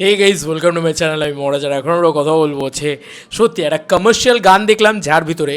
Hey guys welcome to my channel আমি মহারাজার এখন আমরা কথা বলব হচ্ছে, সত্যি একটা কমার্শিয়াল গান দেখলাম, যার ভিতরে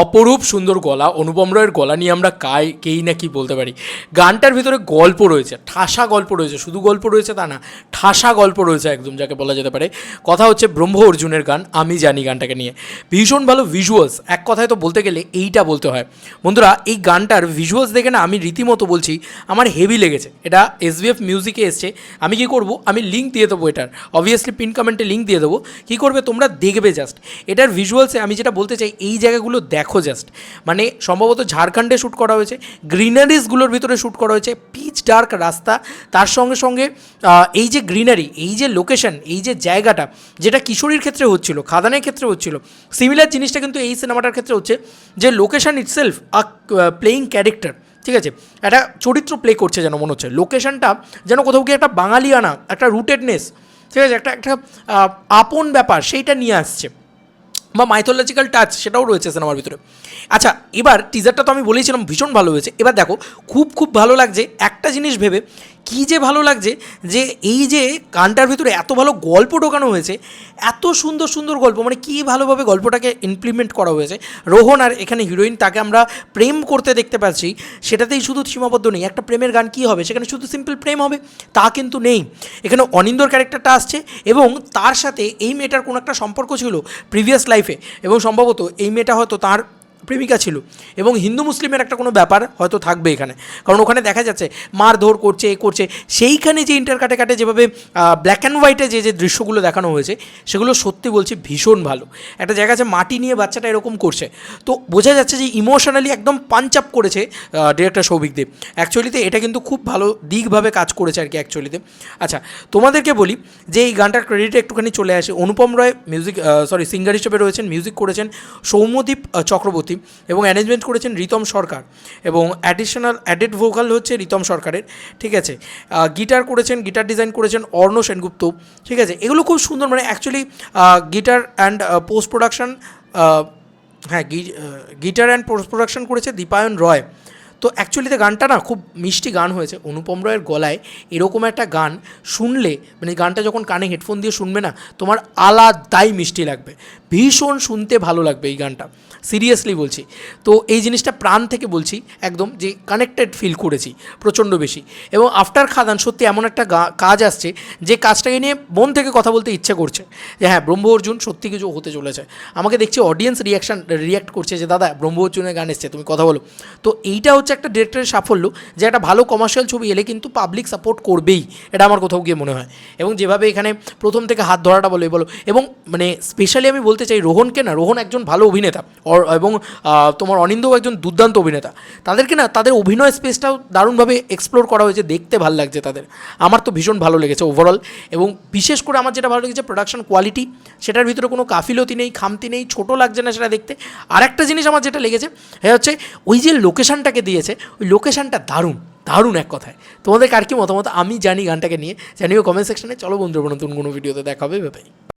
অপরূপ সুন্দর গলা, অনুপম রয়ের গলা নিয়ে আমরা কাই, কেই না কি বলতে পারি। গানটার ভিতরে গল্প রয়েছে, ঠাসা গল্প রয়েছে, শুধু গল্প রয়েছে তা না, ঠাসা গল্প রয়েছে একদম, যাকে বলা যেতে পারে। কথা হচ্ছে ব্রহ্ম অর্জুনের গান, আমি জানি গানটাকে নিয়ে। ভীষণ ভালো ভিজুয়ালস এক কথায় তো বলতে গেলে এইটা বলতে হয়। বন্ধুরা, এই গানটার ভিজুয়ালস দেখে না আমি রীতিমতো বলছি, আমার হেভি লেগেছে। এটা এসবিএফ মিউজিকে এসছে, আমি কি করব, আমি লিঙ্ক দিয়ে দেবো এটার অবভিয়াসলি পিন কমেন্টে লিঙ্ক দিয়ে দেবো। কী করবে তোমরা দেখবে জাস্ট এটার ভিজুয়ালসে আমি যেটা বলতে চাই, এই জায়গাগুলো দেখো জাস্ট মানে সম্ভবত ঝাড়খণ্ডে শ্যুট করা হয়েছে গ্রিনারিজগুলোর ভিতরে শ্যুট করা হয়েছে পিচ ডার্ক রাস্তা। তার সঙ্গে সঙ্গে এই যে গ্রিনারি এই যে লোকেশন এই যে জায়গাটা, যেটা কিশোরীর ক্ষেত্রে হচ্ছিল, খাদানের ক্ষেত্রে হচ্ছিল সিমিলার জিনিসটা কিন্তু এই সিনেমাটার ক্ষেত্রে হচ্ছে যে location itself a playing character ঠিক আছে? একটা চরিত্র প্লে করছে যেন মনে হচ্ছে। লোকেশনটা যেন কোথাও গিয়ে একটা বাঙালিয়ানা, একটা রুটেডনেস ঠিক আছে, একটা একটা আপন ব্যাপার, সেইটা নিয়ে আসছে। বা মাইথোলজিক্যাল টাচ সেটাও রয়েছে সিনেমার ভিতরে। আচ্ছা এবার টিজারটা তো আমি বলেছিলাম ভীষণ ভালো হয়েছে। এবার দেখো, খুব খুব ভালো লাগছে একটা জিনিস ভেবে কী যে ভালো লাগছে যে এই যে গানটার ভিতরে এত ভালো গল্প ঢোকানো হয়েছে, এত সুন্দর সুন্দর গল্প মানে কী ভালোভাবে গল্পটাকে ইমপ্লিমেন্ট করা হয়েছে। রোহন আর এখানে হিরোইন তাকে আমরা প্রেম করতে দেখতে পাচ্ছি, সেটাতেই শুধু সীমাবদ্ধ নেই, একটা প্রেমের গান কী হবে, সেখানে শুধু সিম্পল প্রেম হবে, তা কিন্তু নেই। এখানে অনিন্দর ক্যারেক্টারটা আসছে এবং তার সাথে এই মেয়েটার কোনো একটা সম্পর্ক ছিল প্রিভিয়াস লাইফে এবং সম্ভবত এই মেয়েটা হয়তো তার প্রেমিকা ছিল। এবং হিন্দু মুসলিমের একটা কোনো ব্যাপার হয়তো থাকবে এখানে। কারণ ওখানে দেখা যাচ্ছে মারধর করছে এ করছে। সেইখানে যে ইন্টার কাটে কাটে যেভাবে ব্ল্যাক অ্যান্ড হোয়াইটে যে যে দৃশ্যগুলো দেখানো হয়েছে সেগুলো সত্যি বলছি ভীষণ ভালো। একটা জায়গা আছে মাটি নিয়ে বাচ্চাটা এরকম করছে। তো বোঝা যাচ্ছে যে ইমোশনালি একদম পাঞ্চ আপ করেছে ডিরেক্টর সৌভিক দেব। অ্যাকচুয়ালিতে এটা কিন্তু খুব ভালো দিকভাবে কাজ করেছে আর কি অ্যাকচুয়ালিতে আচ্ছা তোমাদেরকে বলি যে এই গানটার ক্রেডিট একটুখানি চলে আসে। Anupam Roy music sorry singer হিসেবে রয়েছেন মিউজিক করেছেন সৌম্যদীপ আহ, চক্রবর্তী এবং অ্যারেঞ্জমেন্ট করেছেন রিতম সরকার এবং অ্যাডিশনাল অ্যাডেড ভোকাল হচ্ছে রিতম সরকারের, ঠিক আছে? গিটার করেছেন গিটার ডিজাইন করেছেন অর্ণ সেনগুপ্ত, ঠিক আছে? এগুলো খুব সুন্দর মানে actually guitar and post production হ্যাঁ গিটার অ্যান্ড পোস্ট প্রোডাকশান করেছে দীপায়ন রয়। তো অ্যাকচুয়ালিতে গানটা না খুব মিষ্টি গান হয়েছে। অনুপম রয়ের গলায় এরকম একটা গান শুনলে মানে গানটা যখন কানে হেডফোন দিয়ে শুনবে না, তোমার আলাদাই মিষ্টি লাগবে। ভীষণ শুনতে ভালো লাগবে এই গানটা। সিরিয়াসলি বলছি। তো এই জিনিসটা প্রাণ থেকে বলছি, একদম যে কানেক্টেড ফিল করেছি প্রচণ্ড বেশি। এবং আফটার খাদান, সত্যি এমন একটা কাজ আসছে যে কাজটাকে নিয়ে মন থেকে কথা বলতে ইচ্ছে করছে। যে হ্যাঁ ব্রহ্ম অর্জুন সত্যি কিছু হতে চলেছে। আমাকে দেখছি অডিয়েন্স রিয়াকশান রিয়াক্ট করছে যে, দাদা, ব্রহ্ম অর্জুনের গান এসছে, তুমি কথা বলো। তো এইটা হচ্ছে একটা ডিরেক্টরের সাফল্য, যে একটা ভালো কমার্শিয়াল ছবি এলে কিন্তু পাবলিক সাপোর্ট করবেই, এটা আমার কোথাও গিয়ে মনে হয়। এবং যেভাবে এখানে প্রথম থেকে হাত ধরাটা বলো বলো। এবং মানে স্পেশালি আমি বলতে চাই, রোহনকে না, রোহন একজন ভালো অভিনেতা এবং তোমার অনিন্দও একজন দুর্দান্ত অভিনেতা। তাদেরকে না, তাদের অভিনয় স্পেসটাও দারুণভাবে এক্সপ্লোর করা হয়েছে, দেখতে ভালো লাগছে তাদের। আমার তো ভীষণ ভালো লেগেছে ওভারঅল এবং বিশেষ করে আমার যেটা ভালো লেগেছে প্রোডাকশন কোয়ালিটি সেটার ভিতরে কোনো কাফিলতি নেই, খামতি নেই, ছোটো লাগছে না সেটা দেখতে। আর একটা জিনিস আমার যেটা লেগেছে হচ্ছে ওই যে লোকেশনটাকে দিয়েছে, ওই লোকেশানটা দারুণ দারুণ এক কথায়। তোমাদের কার কি মতামত? আমি জানি গানটাকে নিয়ে। জানিও কমেন্ট সেকশনে চলো বন্ধুরা, নতুন কোনো ভিডিওতে দেখাবে ভাই